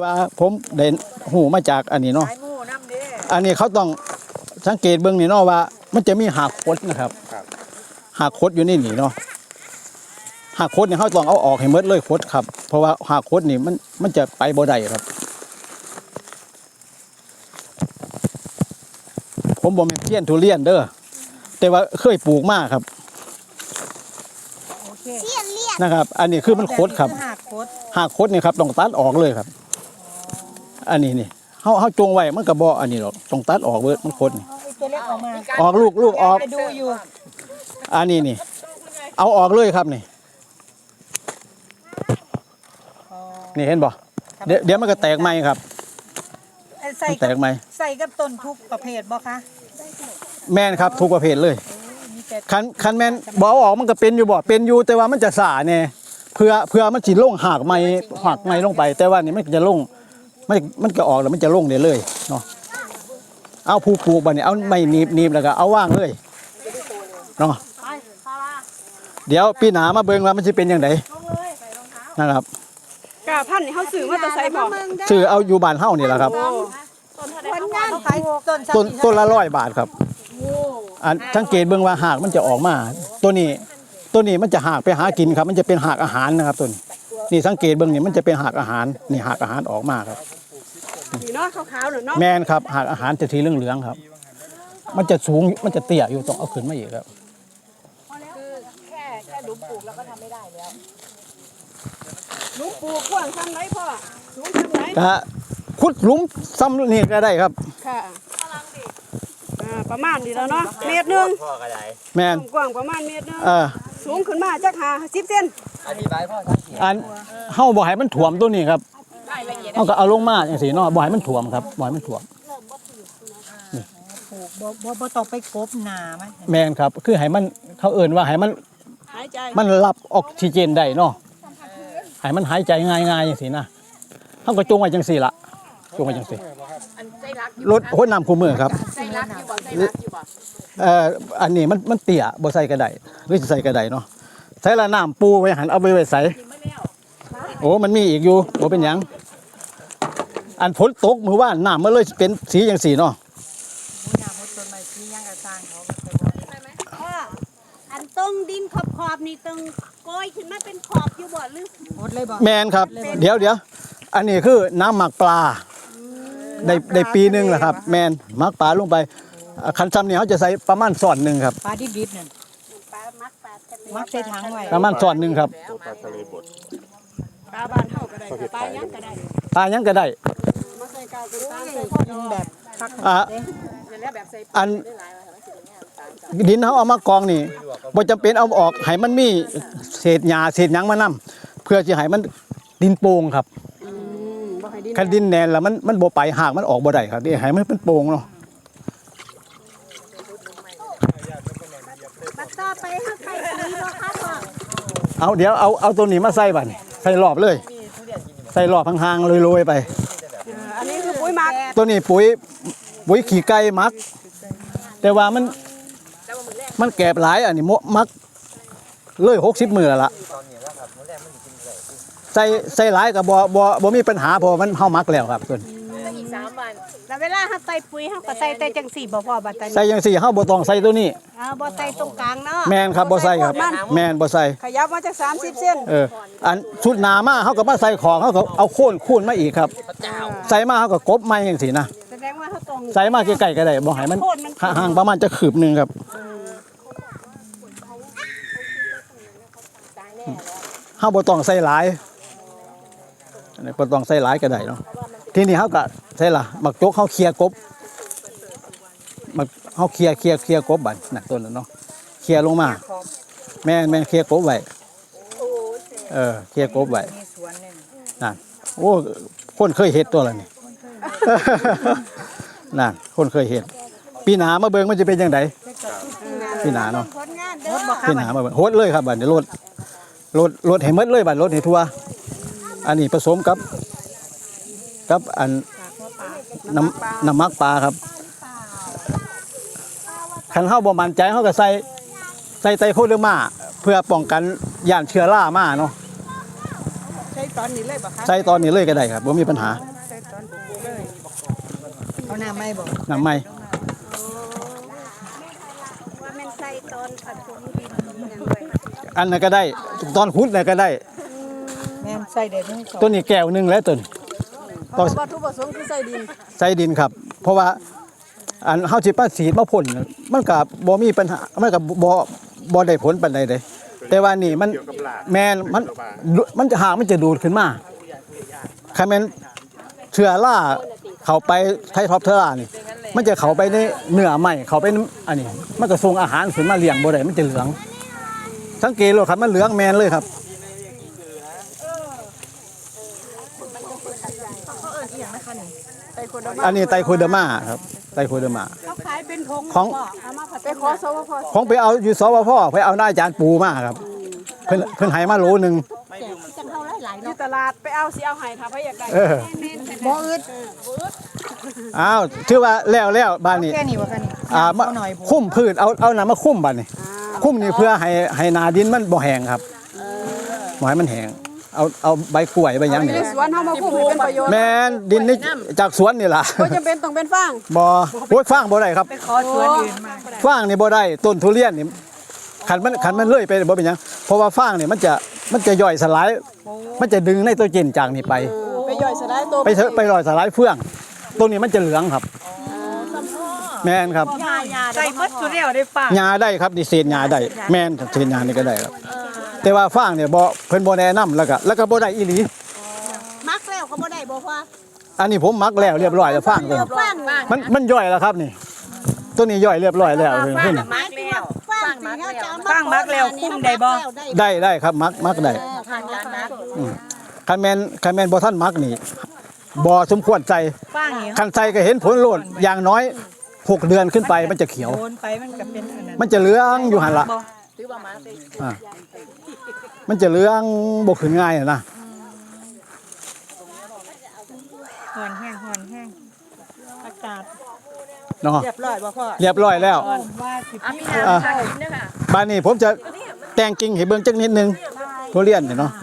ว่าผมได้หูมาจากอันนี้เนาะสายหมู่น้ำเด้อันนี้เขาต้องสังเกตเบื้องนี่เนาะว่า มันจะมีหากคดนะครับหากคดอยู่ในี่นี่เนาะหากคดเนี่ยเขาต้องเอาออกให้หมดเลยคดครับ เพราะว่าหากคดนี่มันมันจะไปบ่ได้ครับ ผมบอกแม่นเทียนทุเรียนเด้อแต่ว่าเคยปลูกมากครับโอเคนะครับ อันนี้คือมันคดครับแต่นี่อหักคดหากคดนี่ครับต้องตัดออกเลยครับ อันนี้นี่เขาเขาจงไว้มันกระบอกอันนี้หรอกต้องตัดออกเบิดมันคดนี่เอาไอ้ตัวเล็กออกมา ออกลูกลูกออก ไปดูอยู่ อันนี้นี่ เอาออกเลยครับนี่อ๋อนี่เห็นบ่เดี๋ยวเดี๋ยวมันก็แตกไหมครับไอ้ใส่มันแตกับกไหมใส่กับต้นทุกประเภทบ่คะแม่นครับทุกประเภทเลย มีแต่คันคันแม่นบ่เอาออกมันก็เป็นอยู่บ่เป็นอยู่แต่ว่ามันจะสาแน่เพื่อเพื่อมันสิลงหากไม้หักไม้ลงไป แต่ว่านี่มันจะลง มันมันก็ออกแล้วมันจะลงได้เลยเนาะเอาผูปลูกบัดนี้เอาไม้หนีบหนีบแล้วก็เอาว่างเลยเนาะเดี๋ยวปีหน้ามาเบิ่งว่ามันสิเป็นจังไดนะครับกาพันธุ์เขาสื่อมาแตะไซพอซื้อเอาอยู่บ้านเฮานี่แหละครับคนงานเขาขายต้นสักต้นกี่ต้นละร้อยบาทครับอันสังเกตเบิ่งว่าหากมันจะออกมา ตัวนี้ตัวนี้มันจะหากไปหากินครับ มันจะเป็นหากอาหารนะครับตัวนี้นี่สังเกตเบิ่งนี่มันจะเป็นหากอาหารนี่หากอาหารออกมาครับ นี่เนาะขาวๆหน่อยเนาะแมนครับหากอาหารจะทีเหลืองๆครับ มันจะสูงมันจะเตี้ยอยู่ต้องเอาขึ้นมาอีกครับหลุงปลูกกว้างซ้ำไรพ่อสูงซ้ำไรก็ขุดหลุมซ้ำนี่ก็ได้ครับค่ะอ่าประมาณนี้แล้วเนาะเมตรหนึงแมนกว้างประมาณเมตรหนึงเออสูงขึ้นมาจักหาสิบเซนอันเฮาบ่ให้มันถ่วมตัวนี้ครับ เฮาก็เอาลงมาจังซี่เนาะบ่ให้มันถ่วมครับบ่ให้มันถ่วม ปลูกบ่บ่บ่ต้องไปกบหนามันแมนครับ คือให้มันเขาเอิ่นว่าให้มันหายใจมันรับออกซิเจนได้เนาะให้มันหายใจง่ายๆจังซี่นะเฮาก็จงไว้จังซี่ล่ะจงไว้จังซี่รถโหดน้ำคู่มือครับเอ่ออันนี้มันมันเตี้ยบ่ใส่กระไดหรือสิใส่กระไดเนาะใส่ละน้ำปูไว้หันเอาไปไว้ใส่โอ้มันมีอีกอยู่บ่เป็นหยัง อันฝนตกมือว่านน้ำมันเลยเป็นสีจังซี่เนาะหน้าหมดต้นไม้ที่ยังกระสร้างเขาไปบ่พ่ออันตรงดินขอบขอบๆนี่ตรงโกยขึ้นมาเป็นขอบอยู่บ่หรือหมดเลยบ่แมนครับ เดี๋ยวเดี๋ยวอันนี้คือน้ำหมักปลาได้ได้ปีหนึงแหละครับ แมนหมักปลาลงไปอ่าคันซ้ำนี่เขาจะใส่ประมาณส่อนหนึ่งครับ ปลาดิบๆนั่นปลามักปลาจะเป็นมักใส่ถังไว้ประมาณส่อนหนึ่งครับปลาบ้านเฮาก็ได้ปลายังก็ได้ปลายังก็ได้ อ่านี่แหละแบบใส่อันดินเขาเอามากองนี่บ่จำเป็นเอาออกให้มันมีเศษหญ้าเศษหยังมานํเพื่อจะให้มันดินโป่งครับอืมบ่ให้ดินคันดินแน่นแล้วมันมันบ่ไปหากมันออกบ่ได้ครับนี่ให้มันเป็นโป่งเนาะปัดต่อไปให้ใครสีบ่คะพ่อเอาเดี๋ยวเอาเอาตัวนี้มาใส่บัดนี่ใส่รอบเลย ใส่รอบห่างๆโรยๆไปเอออันนี้คือ ปุ๋ยหมักตัวนี้ปุ๋ยปุ๋ยขี้ไก่มัก แต่ว่ามันมันแกบหลายอันนี้มมักเลยหกสิบมือแล้วล่ะใส่ใส่หลายกับบ่บ่บ่มีปัญหาเพราะมันเฮามักแล้วครับส่วน แล้วเวลาเฮาใส่ปุ๋ยเฮาก็ใส่แต่จังสี่บ่พ่อบัดตรใส่จังสี่เฮาบ่ต้องใส่ตัวนี้เอาบ่ใส่ตรงกลางเนาะแมนครับบ่ใส่ครับ แมนบ่ใส่ขยับมาจาก30เซนเออ อันชุดหนามาเฮาก็มาใส่ของเฮาก็เอาโค่นคูนมาอีกครับ ใส่มาเฮาก็กบไม้จังซี่นะ แสดงว่าเฮาต้องใส่มาใกล้ๆก็ได้บ่ให้มัน ห่างๆประมาณจะคืบหนึงครับ เฮาบ่ต้องใส่หลายอันนี้บ่ต้องใส่หลายก็ได้เนาะ ทีนี้เฮาก็ใส่ละบักจกเฮาเคลียร์กบบักเฮาเคลียร์เคลียร์เคลียร์กบบัดน่ะต้นนั้นเนาะเคลียร์ลงมา แม่แม่เคลียร์กบไว้เออเคลียร์กบไว้มีสวนหนึงนั่นโอ้คนเคยเฮ็ดตัวละนี่นั่นคนเคยเฮ็ดปีหนามาเบิ่งมันจะเป็นจังไดปีหนาเนาะผลงานเด้อพี่หนามาบัดโหดเลยครับบัดนี้รถรถรถให้หมดเลยบัดรถให้ทัวอันนี้ผสมกับ กับอันน้ำน้ำมักปลาครับคันเฮาบ่มั่นใจเฮาก็ใส่ใส่ไตรโคเดอร์มาเพื่อป้องกันย่านเชื้อรามาเนาะใช้ตอนนี้เลยบ่คะใส่ตอนนี้เลยก็ได้ครับบ่มีปัญหาใส่ตอนปลูกเลยเอาน้ำไม่บ่น้ำไหมว่าแม่นใส่ตอนผสมดินอย่างไรอันนั้นก็ได้ ตอนขุดน่ะก็ได้แม่นใส่ได้ทั้งสองตัวนี้แก้วหนึงแล้วตัวนี้ ต้องวัตถุประสงค์คือใส่ดินใส่ดินครับ เพราะว่าอันเฮาสิมาสีดมาพ่นน่ะมันก็บ่มีปัญหามันก็บ่บ่ได้ผลปานใดเด้แต่ว่านี่มันแม่นมันมันจะหางมันจะดูดขึ้นมาคันแม่นเชื้อราเข้าไปไทท็อปเทอรานี่ มันจะเข้าไปในเนื้อไหม้เข้าไปในอันนี้ มันก็ส่งอาหารขึ้นมาเลี้ยงบ่ได้มันจะเหลืองสังเกตเลยครับมันเหลืองแมนเลยครับ อันนี้ไตโคเดอร์มาครับไตโคเดอร์มา เขาขายเป็นผงของ เอามาผัดไปขอสวพของไปเอาอยู่สวพไปเอาหน้าอาจารย์ปูมาครับ เพิ่นเพิ่นให้มาโลหนึงจังเฮาหลายๆที่เนาะตลาดไปเอาสิเอาให้ถ้าพะอยากได้เออบ่อึดอ้าวถือว่าแล้วแล้วบ้านนี้ แค่นี้บ่คะนี่อ่ามาเอหน่อยบ่คุ้มพืชเอาเอาน้ำมาคุ้มบ้านนี้คุ้มนี่เพื่อให้ให้นาดินมันบ่แห้งครับบ่ให้มันแห้ง เอาเอาใบกล้วยใบหยังในนี่สวนเฮามาคุ้มให้เป็นประโยชน์แม่นดินนี่จากสวนนี่ล่ะบ่จำเป็นต้องเป็นฟางบ่โอ้ยฟางบ่ได้ครับไปขอสวนอื่นมาฟางนี่บ่ได้ต้นทุเรียนนี่ขันมันขันมันเลื่อยไปบ่เป็นหยังเพราะว่าฟางนี่มันจะมันจะย่อยสลาย มันจะดึงในตัวเจนจากนี่ไปไปย่อยสลายตัวไปเถอะไปย่อยสลายเฟื่องตัวนี้มันจะเหลืองครับแม่นครับใส่หมดสุดแล้วได้ฝากยาได้ครับดิเศษยาได้แม่นเศษยานี่ก็ได้ครับ แต่ว่าฟางเนี่ยบ่เพิ่นบ่แนะนํแล้วก็แล้วก็บ่ได้อีหลีมักแล้วก็บ่ได้บ่ว่าอันนี้ผมมักแล้วเรียบร้อยแล้วฟางตัวนี้ฟังมันมันย่อยแล้วครับนี่ ตัวนี้ย่อยเรียบร้อยแล้วเพิ่นเพิ่นมักแล้วฟังสิเฮาจะเอามาฟังมักแล้วคุ้มได้บ่ได้ได้ครับมักมักได้ทางการมักคันแมนคันแมนบ่ท่านมักนี่บ่สมควรใจฟังนี่คันใจก็เห็นผลโลดอย่างน้อยหกเดือนขึ้นไปมันจะเขียวโอนไปมันก็เป็นอันนั้นมันจะเหลืองอยู่หันละบ่อ่ามั นจะเหลืองบ่ขึ้นง่ายอะนะหอนแห้งหอนแห้งอากาศเนาะเรียบร้อยบ่พ่อเรียบร้อยแล้วว่าสิพี่อ่าบ้านนี้ผมจะแต่งกิ่งให้เบิ่งจักนิดนึงทุเรียนเนี่ยเนาะอ่า